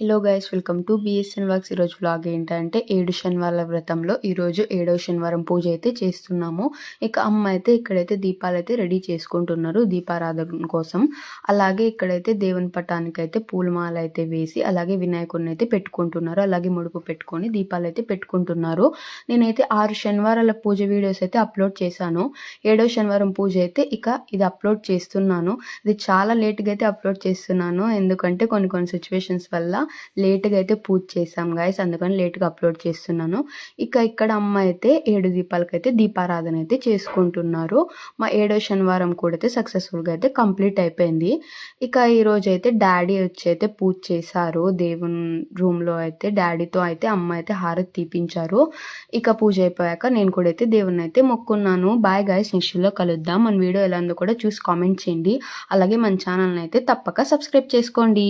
Hello guys welcome to BSN works ఈరోజు vlog ఏంటంటే ఏడు శనివారాల వ్రతంలో ఈరోజు ఏడవ శనివారం పూజ అయితే చేస్తున్నాము. ఇక అమ్మ అయితే ఇక్కడైతే దీపాలు అయితే రెడీ చేసుకుంటున్నారు దీపారాధన కోసం. అలాగే ఇక్కడైతే దేవుని పటానికి అయితే పూలమాల అయితే వేసి అలాగే వినాయకుడిని అయితే పెట్టుకుంటున్నారు. అలాగే ముడుపు పెట్టుకొని దీపాలు అయితే పెట్టుకుంటున్నారు. నేనైతే ఆరు శనివారాల పూజ వీడియోస్ అయితే అప్లోడ్ చేశాను. ఏడవ శనివారం పూజ అయితే ఇక ఇది అప్లోడ్ చేస్తున్నాను. ఇది చాలా లేట్గా అయితే అప్లోడ్ చేస్తున్నాను. ఎందుకంటే కొన్ని కొన్ని సిచ్యువేషన్స్ వల్ల లేట్గా అయితే పూజ చేసాం గాయస్ అందుకని లేట్గా అప్లోడ్ చేస్తున్నాను. ఇక ఇక్కడ అమ్మ అయితే ఏడు దీపాలకైతే అయితే దీపారాధన అయితే చేసుకుంటున్నారు. మా ఏడో శనివారం కూడా అయితే సక్సెస్ఫుల్గా అయితే కంప్లీట్ అయిపోయింది. ఇక ఈరోజు అయితే డాడీ వచ్చి అయితే పూజ చేశారు. దేవుని రూమ్లో అయితే డాడీతో అయితే అమ్మ అయితే హారతి తీపించారు. ఇక పూజ అయిపోయాక నేను కూడా అయితే దేవుని అయితే మొక్కున్నాను. బాయ్ గాయస్ నెక్స్ట్లో కలుద్దాం. మన వీడియో ఎలా ఉందో కూడా చూసి కామెంట్ చేయండి. అలాగే మన ఛానల్ని అయితే తప్పక సబ్స్క్రైబ్ చేసుకోండి.